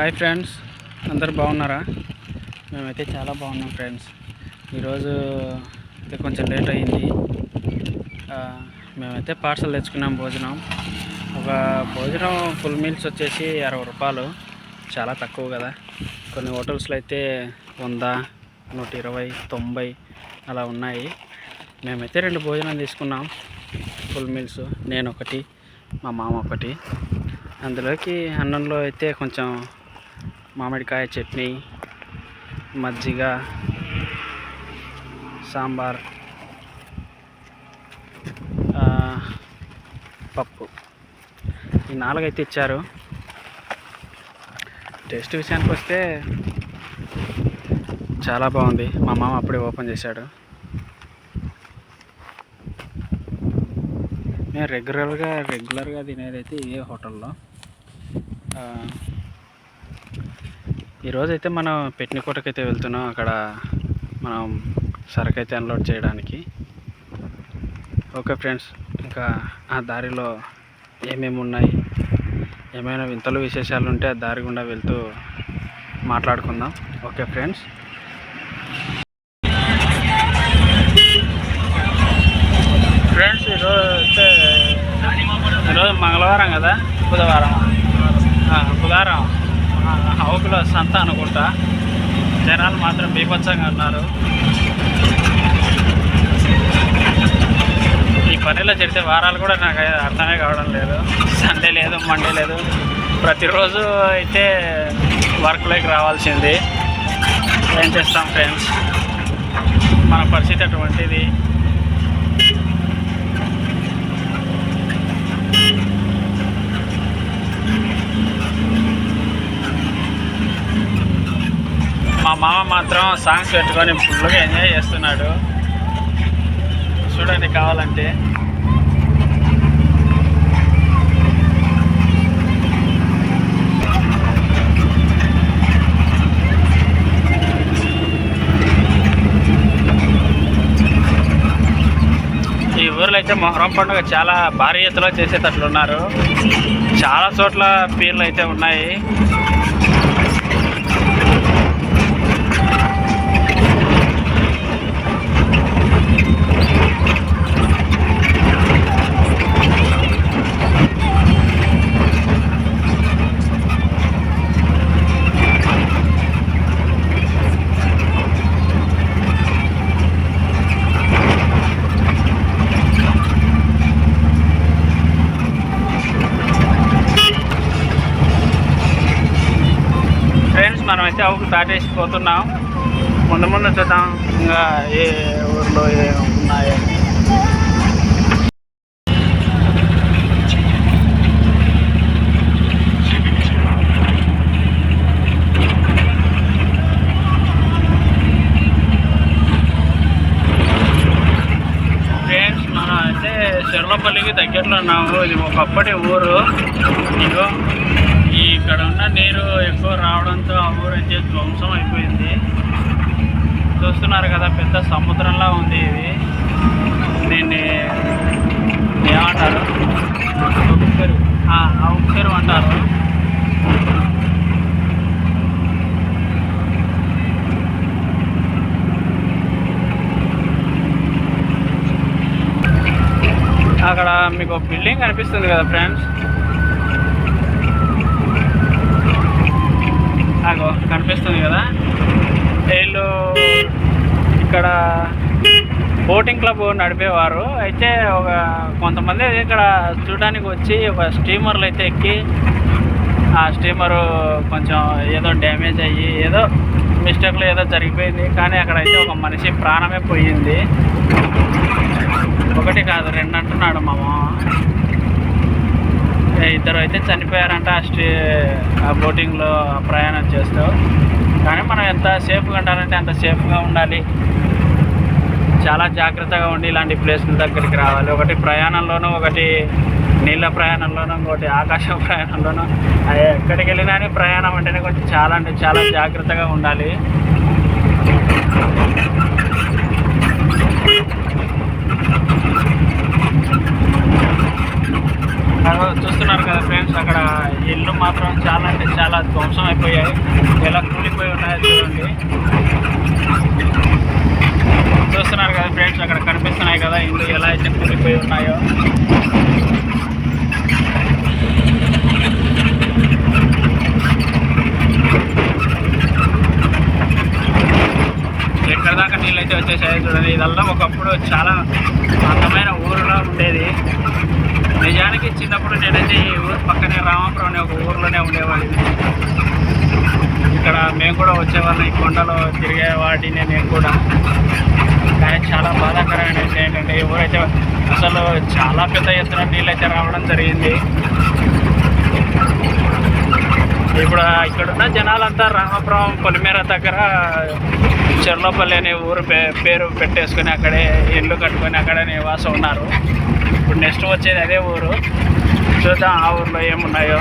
Hi friends అందరు బాగున్నారా? మేమైతే చాలా బాగున్నాం ఫ్రెండ్స్. ఈరోజు అయితే కొంచెం లేట్ అయింది మేమైతే పార్సల్ తెచ్చుకున్నాం భోజనం. ఒక భోజనం ఫుల్ మీల్స్ వచ్చేసి అరవై రూపాయలు. చాలా తక్కువ కదా. కొన్ని హోటల్స్లో అయితే వంద నూట ఇరవై తొంభై అలా ఉన్నాయి. మేమైతే రెండు భోజనం తీసుకున్నాం. ఫుల్ మీల్స్ నేను ఒకటి మా మామ ఒకటి. అందులోకి అన్నంలో అయితే కొంచెం మామిడికాయ చట్నీ మజ్జిగ సాంబార్ పప్పు. ఈ నాలుగైతే ఇచ్చారు. టేస్ట్ విషయానికి వస్తే చాలా బాగుంది. మా మామ అప్పుడే ఓపెన్ చేశాడు. మేము రెగ్యులర్గా రెగ్యులర్గా తినేదైతే ఇదే హోటల్లో. ఈరోజైతే ఈరోజు అయితే మనం పెట్నికోటకైతే వెళ్తున్నాం అక్కడ మనం సరుకు అయితే అన్లోడ్ చేయడానికి. ఓకే ఫ్రెండ్స్ ఇంకా ఆ దారిలో ఏమేమి ఉన్నాయి ఏమైనా వింతలు విశేషాలు ఉంటే ఆ దారి గుండా వెళ్తూ మాట్లాడుకుందాం. Okay friends. ఫ్రెండ్స్ ఈరోజు అయితే ఈరోజు మంగళవారం కదా? బుధవారం. బుధవారం. ఆ, ఆవుకుల సంత అనుకుంటా. జనాలు మాత్రం బీభత్సంగా ఉన్నారు. ఈ పనిలో చెడితే వారాలు కూడా నాకు అర్థమే కావడం లేదు. సండే లేదు మండే లేదు. ప్రతిరోజు అయితే వర్క్లోకి రావాల్సింది. ఏం చేస్తాం ఫ్రెండ్స్? మన పరిస్థితి అటువంటిది మా మామ మాత్రం సాంగ్స్ పెట్టుకొని ఫుల్గా ఎంజాయ్ చేస్తున్నాడు. చూడండి కావాలంటే. ఈ ఊర్లో అయితే మొహరం పండుగ చాలా భారీ ఎత్తులో చేసేటట్లున్నారు. చాలా చోట్ల పీర్లు అయితే ఉన్నాయి. స్టార్ట్ అయితే పోతున్నాం ముందు ముందు చూద్దాం ఇంకా ఏ ఊర్లో ఏ ఉన్నాయో. అయితే చెర్లపల్లికి దగ్గరలో ఉన్నాము. ఇది ఒకప్పటి ఊరు. ఇదిగో. ఇక్కడ ఉన్న నీరు ఎక్కువ రావడంతో ఆ ఊరు ధ్వంసం అయిపోయింది. చూస్తున్నారు కదా పెద్ద సముద్రంలా ఉంది ఇది. దీన్ని ఏమంటారు ఆ, ఆ ఉప్పెరు అంటారు. అక్కడ మీకు బిల్డింగ్ కనిపిస్తుంది కదా ఫ్రెండ్స్? నాకు కనిపిస్తుంది కదా. వీళ్ళు ఇక్కడ బోటింగ్ క్లబ్ నడిపేవారు. అయితే ఒక కొంతమంది ఇక్కడ చూడడానికి వచ్చి ఒక స్టీమర్లు అయితే ఎక్కి ఆ స్టీమరు కొంచెం ఏదో డ్యామేజ్ అయ్యి ఏదో మిస్టేక్లు ఏదో జరిగిపోయింది. కానీ అక్కడ అయితే ఒక మనిషి ప్రాణమే పోయింది. ఒకటి కాదు రెండు అంటున్నాడు మామ. ఇద్దరు అయితే చనిపోయారంట. ఆ స్టే ఆ బోటింగ్లో ప్రయాణం చేస్తూ. కానీ మనం ఎంత సేఫ్గా ఉండాలంటే అంత సేఫ్గా ఉండాలి. చాలా జాగ్రత్తగా ఉండి ఇలాంటి ప్లేస్ల దగ్గరికి రావాలి. ఒకటి ప్రయాణంలోనూ ఒకటి నీళ్ళ ప్రయాణంలోనూ ఇంకోటి ఆకాశ ప్రయాణంలోనూ. అది ఎక్కడికి వెళ్ళినా కానీ ప్రయాణం అంటేనే కొంచెం చాలా అంటే చాలా జాగ్రత్తగా ఉండాలి అగో చూస్తున్నారు కదా ఫ్రెండ్స్ అక్కడ ఇల్లు మాత్రం చాలా అంటే చాలా ధ్వంసం అయిపోయాయి ఇల్లు ఎలా అయితే కూలిపోయి ఉన్నాయో. ఎక్కడ దాకా నీళ్ళు అయితే వచ్చేసాయి చూడండి. ఇదల్లా ఒకప్పుడు చాలా అందమైన ఊరులో ఉండేది. నిజానికి చిన్నప్పుడు నేనైతే ఈ ఊరు పక్కనే రామాపురం అనే ఒక ఊర్లోనే ఉండేవాడిని. ఇక్కడ మేము కూడా వచ్చేవాళ్ళం. ఈ కొండలో తిరిగే వాటిని మేము కూడా. కానీ చాలా బాధాకరమైన విషయం ఏంటంటే ఎవరైతే ఊరైతే అసలు చాలా పెద్ద ఎత్తున నీళ్ళు అయితే రావడం జరిగింది. ఇప్పుడు ఇక్కడున్న జనాలంతా రామపురం పొలిమేర దగ్గర చెర్లోపల్లి అనే ఊరు పే పేరు పెట్టేసుకొని అక్కడే ఇల్లు కట్టుకొని అక్కడే నివాసం ఉన్నారు. ఇప్పుడు నెక్స్ట్ వచ్చేది అదే ఊరు. చూద్దాం ఆ ఊర్లో ఏమున్నాయో.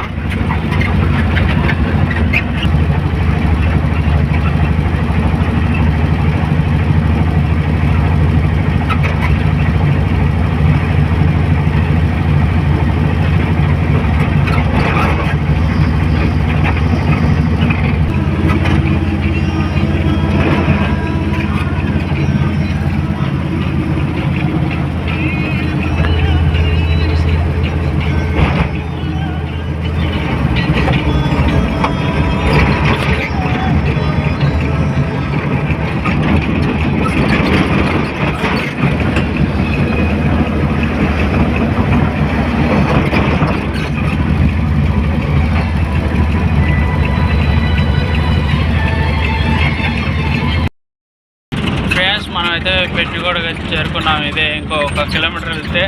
పెట్టిగూడ చేరుకున్నాం. ఇదే ఇంకో ఒక కిలోమీటర్ వెళ్తే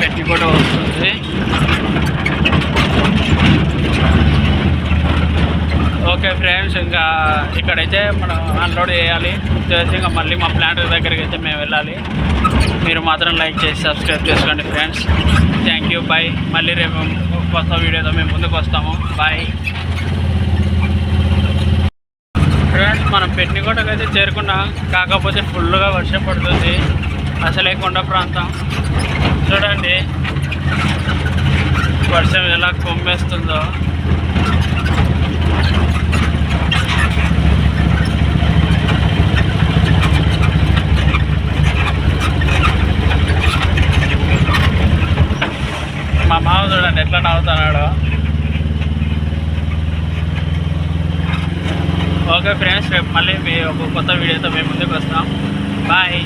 పెట్టిగూడ వస్తుంది. ఓకే ఫ్రెండ్స్ ఇంకా ఇక్కడైతే మనం అన్లోడ్ చేయాలి. చేసి ఇంకా మళ్ళీ మా ప్లాంట్ దగ్గరికి అయితే మేము వెళ్ళాలి. మీరు మాత్రం లైక్ చేసి సబ్స్క్రైబ్ చేసుకోండి ఫ్రెండ్స్. థ్యాంక్ యూ బాయ్ మళ్ళీ రేపు కొత్త వీడియోతో మేము ముందుకు వస్తాము. బాయ్ ఫ్రెండ్స్ మనం పెట్టినకోటకు అయితే చేరుకున్నాం. కాకపోతే ఫుల్గా వర్షం పడుతుంది. అసలే కొండ ప్రాంతం. చూడండి. వర్షం ఎలా కొమ్మేస్తుందో. మా మామ చూడండి ఎట్లా నవ్వుతున్నాడో. ఓకే ఫ్రెండ్స్ రేపు మళ్ళీ మీ ఒక కొత్త వీడియోతో మేము ముందుకు వస్తాం. బాయ్